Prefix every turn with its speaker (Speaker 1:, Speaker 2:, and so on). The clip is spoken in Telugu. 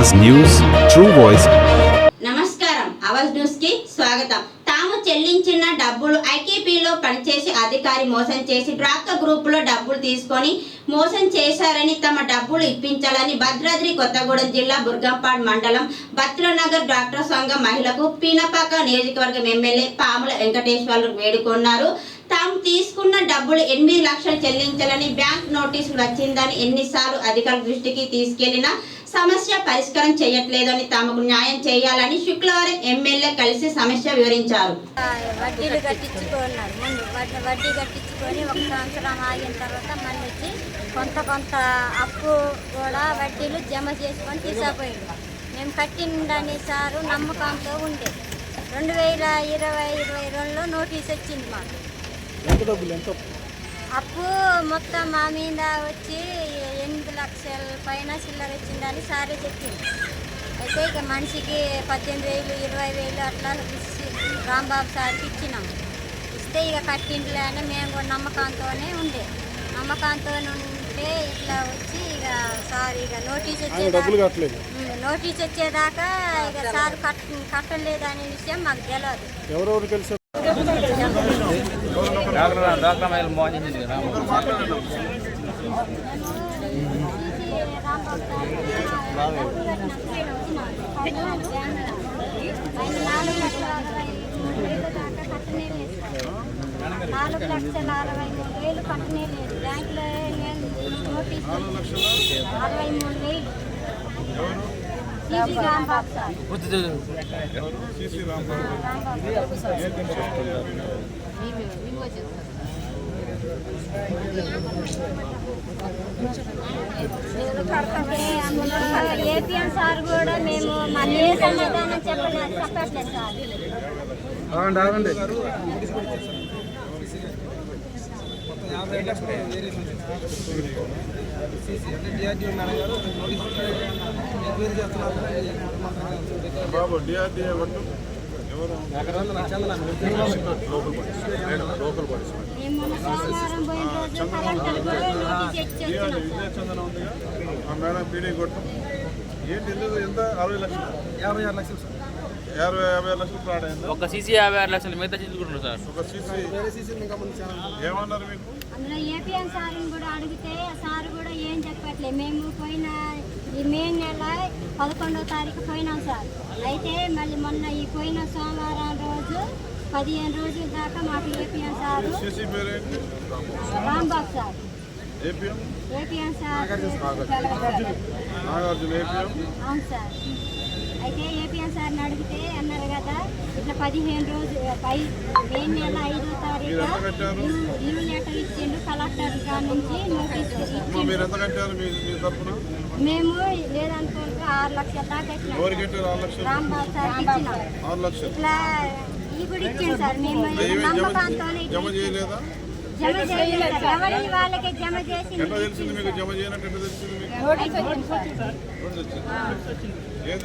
Speaker 1: Awaz న్యూస్ ట్రూ వాయిస్
Speaker 2: నమస్కారం. అవాజ్ న్యూస్కి స్వాగతం. తాము చెల్లించిన డబ్బులు ఐకేపీలో పనిచేసే అధికారి మోసం చేసి డ్రాక్క గ్రూప్లో డబ్బులు తీసుకొని మోసం చేశారని తమ డబ్బులు ఇప్పించాలని భద్రాద్రి కొత్తగూడెం జిల్లా బుర్గంపాడ్ మండలం భద్రనగర్ డాక్టర్ సంఘం మహిళకు పీనపాక నియోజకవర్గం ఎమ్మెల్యే పాముల వెంకటేశ్వర్లు వేడుకున్నారు. తాము తీసుకున్న డబ్బులు ఎనిమిది లక్షలు చెల్లించాలని బ్యాంక్ నోటీసులు వచ్చిందని ఎన్నిసార్లు అధికారుల దృష్టికి తీసుకెళ్ళినా సమస్య పరిష్కారం చేయట్లేదని తమకు న్యాయం చేయాలని శుక్రవారం ఎమ్మెల్యే కలిసి సమస్య వివరించారు.
Speaker 3: వడ్డీలు కట్టించుకున్నారు. ముందు వడ్డీ వడ్డీ కట్టించుకొని ఒక సంవత్సరం ఆగిన తర్వాత మళ్ళీ వచ్చి కొంత కొంత అప్పు కూడా వడ్డీలు జమ చేసుకొని తీసుకుపోయింది మేము కట్టిందని సారు నమ్మకంతో ఉండే. రెండు వేల ఇరవై ఇరవై రెండులో నోటీస్ వచ్చింది మాకు. అప్పు మొత్తం మా మీద వచ్చి ఎనిమిది లక్షల పైన చిల్లర వచ్చిందని సారే చెప్పింది. అయితే ఇక మనిషికి పద్దెనిమిది వేలు ఇరవై వేలు అట్లా ఇచ్చి రాంబాబు సార్కి ఇచ్చినాం. ఇస్తే ఇక కట్టింట్లే అని మేము కూడా నమ్మకంతోనే ఉండే. నమ్మకంతో ఉంటే ఇట్లా వచ్చి ఇక సార్ ఇక నోటీస్ వచ్చేదాకా నోటీస్ వచ్చేదాకా ఇక సార్ కట్ కట్టలేదు అనే విషయం మాకు తెలియదు
Speaker 4: డాక్టర్ డాక్టర్ మైల్ మోహన్
Speaker 3: నాలుగు లక్షల అరవై మూడు వేలు కట్టనే లేదు. బ్యాంకులో నేను అరవై మూడు వేలు CC Rambabu sir
Speaker 5: CC Rambabu
Speaker 3: APM sir. కూడా మేము మళ్ళీ సమాధానం చెప్పలేదు చెప్పట్లేదు సార్
Speaker 5: ఆగండి ఆగండి బాబు డిఆర్డిఏ వడ్డు ఎవరు? లోకల్ బాడీస్
Speaker 3: వచ్చినాం
Speaker 5: విజయ చందన ఉందిగా ఆ మేడం పీడీ కొట్టు. ఏంటి ఎందుకు ఎంత? అరవై లక్షలు. యాభై ఆరు లక్షలు యాభై యాభై ఆరు లక్షలు ఫ్రాడ్ అయిందా?
Speaker 4: ఒక సీసీ యాభై ఆరు లక్షలు మిగతా తీసుకుంటున్నారు సార్.
Speaker 5: ఒక సీసీ. ఏమన్నారు మీకు?
Speaker 3: అందులో ఏపీఎం సార్ని కూడా అడిగితే సార్ కూడా ఏం చెప్పట్లేదు మేము పోయిన ఈ మే నెల పదకొండవ తారీఖు పోయినాం సార్. అయితే మళ్ళీ మొన్న ఈ పోయిన సోమవారం రోజు పదిహేను రోజుల దాకా మాకు APM sir
Speaker 5: CC
Speaker 3: Rambabu sir.
Speaker 5: APM
Speaker 3: sir.
Speaker 5: Nagarjuna APM
Speaker 3: అవును సార్. అయితే ఏపీఎం సార్ని అడిగితే అన్నారు కదా ఇట్లా పదిహేను రోజు పై మే నెల ఐదో తారీఖు? లీవ్ లెటర్ ఇచ్చిండు కలెక్టర్ గారి నుంచి నోటీస్ ఇచ్చిండు మేము లేదనుకుంటే ఆరు లక్షల దాకా రాంబాబు సార్ ఇచ్చినాం ఇట్లా ఈ కూడా ఇచ్చాం సార్. మేము నమ్మకంతోనే
Speaker 5: జమ చేయలేదా.
Speaker 3: ఎవరి వాళ్ళకి జమ చేసి
Speaker 5: ఎట్లా తెలిసింది మీకు జమ చేయనట్టు ఎట్లా తెలిసింది మీకు? నోటీస్ వచ్చింది ఏది